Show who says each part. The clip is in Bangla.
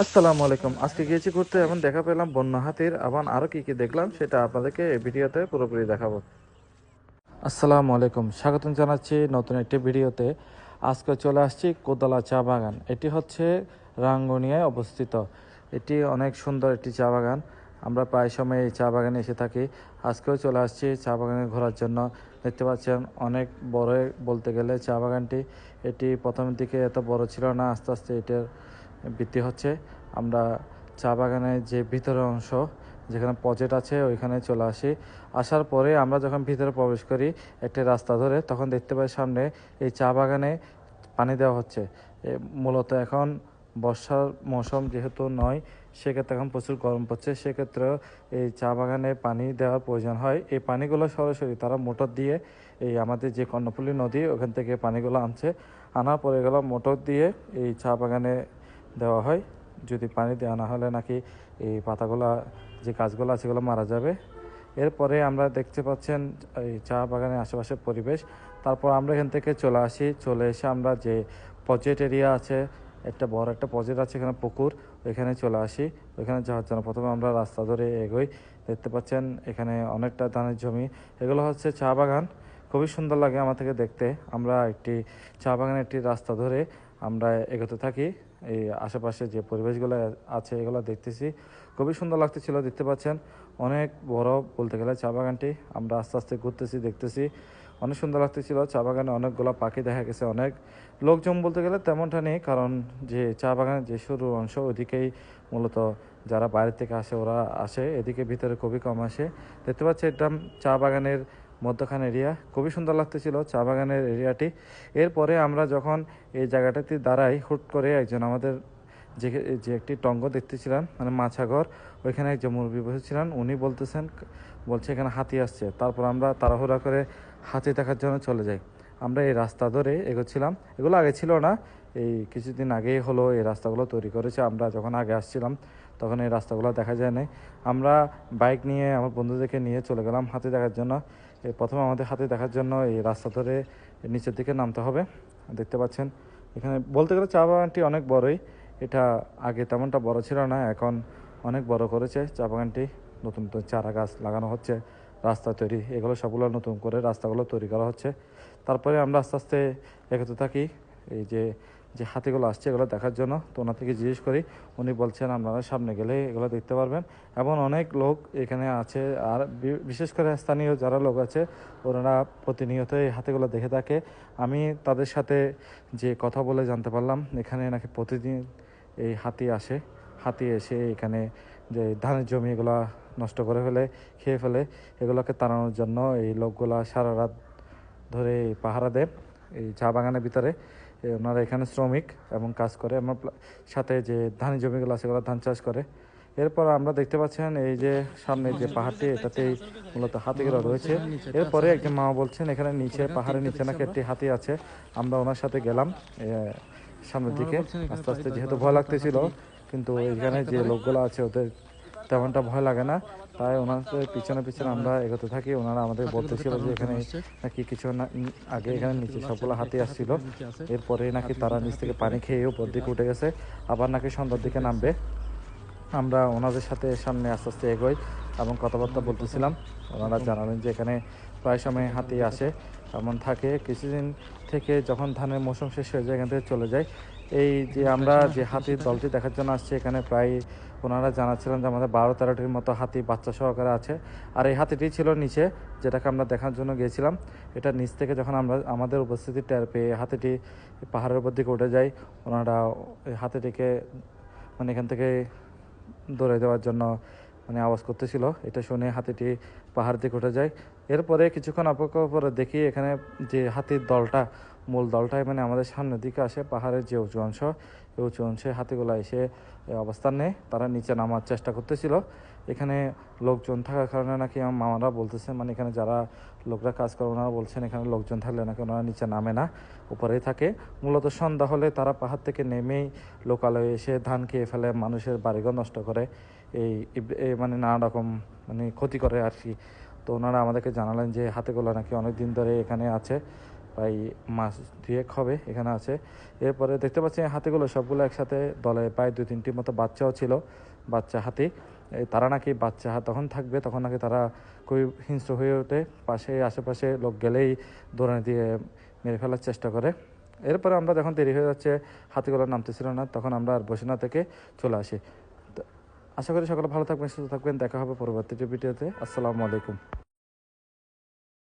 Speaker 1: আসসালামু আলাইকুম। আজকে গিয়েছি ঘুরতে এবং দেখা পেলাম, বন্য হাতির। আবার আরও কী কী দেখলাম, সেটা আপনাদেরকে এই ভিডিওতে পুরোপুরি দেখাবো। আসসালামু আলাইকুম। স্বাগতম জানাচ্ছি নতুন একটি ভিডিওতে। আজকে চলে আসছি কোদালা চা বাগান। এটি হচ্ছে রাঙ্গুনিয়ায় অবস্থিত। এটি অনেক সুন্দর একটি চা বাগান। আমরা প্রায় সময় এই চা বাগানে এসে থাকি। আজকেও চলে আসছি চা বাগানে ঘোরার জন্য। দেখতে পাচ্ছেন, অনেক বড় বলতে গেলে চা বাগানটি। এটি প্রথমের দিকে এত বড় ছিল না, আস্তে আস্তে এটার বৃদ্ধি হচ্ছে আমরা চা বাগানের যে ভিতরের অংশ, যেখানে পজেট আছে, ওইখানে চলে আসি। আসার পরে আমরা যখন ভিতরে প্রবেশ করি, একটি রাস্তা ধরে, তখন দেখতে পাই সামনে এই চা বাগানে পানি দেওয়া হচ্ছে। মূলত এখন বর্ষার মৌসুম যেহেতু নয়, সেক্ষেত্রে এখন প্রচুর গরম পড়ছে। সেক্ষেত্রেও এই চা বাগানে পানি দেওয়ার প্রয়োজন হয়। এই পানিগুলো সরাসরি তারা মোটর দিয়ে এই আমাদের যে কর্ণফুলী নদী, ওখান থেকে পানিগুলো আনছে। আনার পরে এগুলো মোটর দিয়ে এই চা বাগানে দেওয়া হয়। যদি পানি দেওয়া না হলে নাকি এই পাতাগুলা, যে গাছগুলো আছে সেগুলো মারা যাবে। এরপরে আমরা দেখতে পাচ্ছেন এই চা বাগানের আশেপাশের পরিবেশ। তারপর আমরা এখান থেকে চলে আসি। চলে এসে আমরা যে পজেট এরিয়া আছে, একটা বড় একটা পজেট আছে এখানে পুকুর, ওইখানে চলে আসি। ওইখানে যাওয়ার জন্য প্রথমে আমরা রাস্তা ধরে এগোই। দেখতে পাচ্ছেন এখানে অনেকটা ধানের জমি। এগুলো হচ্ছে চা বাগান। খুবই সুন্দর লাগে আমার থেকে দেখতে। আমরা একটি চা বাগানের একটি রাস্তা ধরে আমরা এগোতে থাকি। এই আশেপাশে যে পরিবেশগুলো আছে, এগুলো দেখতেছি। খুবই সুন্দর লাগতেছিল, দেখতে পাচ্ছেন। অনেক বড় বলতে গেলে চা বাগানটি। আমরা আস্তে আস্তে ঘুরতেছি, দেখতেছি। অনেক সুন্দর লাগতেছিল, চা বাগানে অনেকগুলো পাখি দেখা গেছে, অনেক লোকজন বলতে গেলে তেমনটা নেই, কারণ যে চা বাগানের যে শুরু অংশ ওদিকেই মূলত যারা বাইরে থেকে আসে, ওরা আসে। এদিকে ভিতরে খুবই কম আসে। দেখতে পাচ্ছি এটা চা বাগানের মধ্যখান এরিয়া। খুবই সুন্দর লাগতেছিল চা বাগানের এরিয়াটি। এরপরে আমরা যখন এই জায়গাটাতে দাঁড়াই, হুট করে একজন আমাদের যে যে একটি টঙ্গ দেখতেছিলাম মানে মাছাঘর, ওইখানে একজন মুরব্বী বসেছিলেন। উনি বলতেছেন, বলছে, এখানে হাতি আসছে। তারপর আমরা তাড়াহুড়া করে হাতি দেখার জন্য চলে যাই। আমরা এই রাস্তা ধরে এগোচ্ছিলাম। এগুলো আগে ছিল না। এই কিছুদিন আগেই হলো এই রাস্তাগুলো তৈরি করেছে। আমরা যখন আগে আসছিলাম, তখন এই রাস্তাগুলো দেখা যায় নাই। আমরা বাইক নিয়ে আমার বন্ধুদেরকে নিয়ে চলে গেলাম হাতে দেখার জন্য। প্রথমে আমাদের হাতে দেখার জন্য এই রাস্তা ধরে নিচের দিকে নামতে হবে। দেখতে পাচ্ছেন, এখানে বলতে গেলে চা বাগানটি অনেক বড়ই। এটা আগে তেমনটা বড় ছিল না, এখন অনেক বড় করেছে চা বাগানটি নতুন নতুন চারা গাছ লাগানো হচ্ছে। রাস্তা তৈরি, এগুলো সবগুলো নতুন করে রাস্তাগুলো তৈরি করা হচ্ছে। তারপরে আমরা আস্তে আস্তে এগোতে থাকি, এই যে যে হাতিগুলো আসছে, এগুলো দেখার জন্য। তো ওনার থেকে জিজ্ঞেস করি, উনি বলছেন, আপনারা সামনে গেলে এগুলো দেখতে পারবেন। এবং অনেক লোক এখানে আছে, আর বিশেষ করে স্থানীয় যারা লোক আছে, ওনারা প্রতিনিয়ত এই হাতিগুলো দেখে থাকে। আমি তাদের সাথে যে কথা বলে জানতে পারলাম, এখানে নাকি প্রতিদিন এই হাতি আসে। হাতি এসে এখানে যে ধানের জমি এগুলো নষ্ট করে ফেলে, খেয়ে ফেলে, এগুলোকে তাড়ানোর জন্য এই লোকগুলা সারা রাত ধরে পাহারা দেয় এই চা বাগানের ভিতরে। ওনারা এখানে শ্রমিক এবং কাজ করে আমার সাথে যে ধান জমিগুলো আছে ধান চাষ করে। এরপর আমরা দেখতে পাচ্ছেন এই যে সামনে যে পাহাড়টি, এটাতেই মূলত হাতিগুলো রয়েছে। এরপরে একজন মা বলছেন, এখানে নিচে, পাহাড়ের নিচে নাকি একটি হাতি আছে। আমরা ওনার সাথে গেলাম সামনের দিকে। আস্তে আস্তে যেহেতু ভয় লাগতেছিল, কিন্তু এখানে যে লোকগুলো আছে, ওদের তেমনটা ভয় লাগে না। তাই ওনাদের পিছনে পিছনে আমরা এগোতে থাকি। ওনারা আমাদের বলতেছিল যে এখানে নাকি কিছু না আগে এখানে নিচে সবগুলো হাতি আসছিল। এরপরে নাকি তারা নিচ থেকে পানি খেয়ে উপর দিকে উঠে গেছে। আবার নাকি সন্ধ্যার দিকে নামবে। আমরা ওনাদের সাথে সামনে আস্তে আস্তে এগোই এবং কথাবার্তা বলতেছিলাম। ওনারা জানালেন যে এখানে প্রায় সময় হাতি আসে, এমন থাকে। কিছুদিন থেকে যখন ধানের মৌসুম শেষ হয়ে যায়, এখান থেকে চলে যায়। এই যে আমরা যে হাতির দলটি দেখার জন্য আসছি, এখানে প্রায় ওনারা জানাচ্ছিলেন যে আমাদের বারো তেরোটির মতো হাতি বাচ্চা সহকারে আছে। আর এই হাতিটি ছিল নিচে, যেটাকে আমরা দেখার জন্য গিয়েছিলাম। এটা নিচ থেকে যখন আমরা আমাদের উপস্থিতি টের পেয়ে হাতিটি পাহাড়ের উপর দিকে উঠে যায়, ওনারা হাতিটিকে মানে এখান থেকে দৌড়ে দেওয়ার জন্য মানে আওয়াজ করতেছিল। এটা শুনে হাতিটি পাহাড় দিকে উঠে যায়। এরপরে কিছুক্ষণ অপেক্ষা পরে দেখি এখানে যে হাতির দলটা, মূল দলটাই মানে আমাদের সামনের দিকে আসে, পাহাড়ের যে উঁচু অংশ। এই উঁচু অংশে হাতিগুলো এসে অবস্থান নেয়। তারা নিচে নামার চেষ্টা করতেছিল। এখানে লোকজন থাকার কারণে নাকি আমার মামারা বলতেছে মানে এখানে যারা লোকরা কাজ করে ওনারা বলছেন এখানে লোকজন থাকলে নাকি ওনারা নিচে নামে না, উপরেই থাকে। মূলত সন্ধ্যা হলে তারা পাহাড় থেকে নেমেই লোকালয়ে এসে ধান খেয়ে ফেলে, মানুষের বাড়িঘর নষ্ট করে। এই মানে নানা রকম মানে ক্ষতি করে আর কি। তো ওনারা আমাদেরকে জানালেন যে হাতেগুলো নাকি অনেক দিন ধরে এখানে আছে। প্রায় মাস দুয়েক হবে এখানে আছে। এরপরে দেখতে পাচ্ছি হাতিগুলো সবগুলো একসাথে দলে প্রায় দুই তিনটি মতো বাচ্চাও ছিল, বাচ্চা হাতি। তারা নাকি বাচ্চা হাত তখন থাকবে, তখন নাকি তারা খুবই হিংস্র হয়ে ওঠে। পাশে, আশেপাশে লোক গেলেই দৌড়ানি দিয়ে মেরে ফেলার চেষ্টা করে। এরপরে আমরা যখন দেরি হয়ে যাচ্ছে, হাতিগুলো নামতেছিল না, তখন আমরা আর বসে না থেকে চলে আসি। আশা করি সকলে ভালো থাকবেন, সুস্থ থাকবেন। দেখা হবে পরবর্তী ভিডিওতে। আসসালামু আলাইকুম।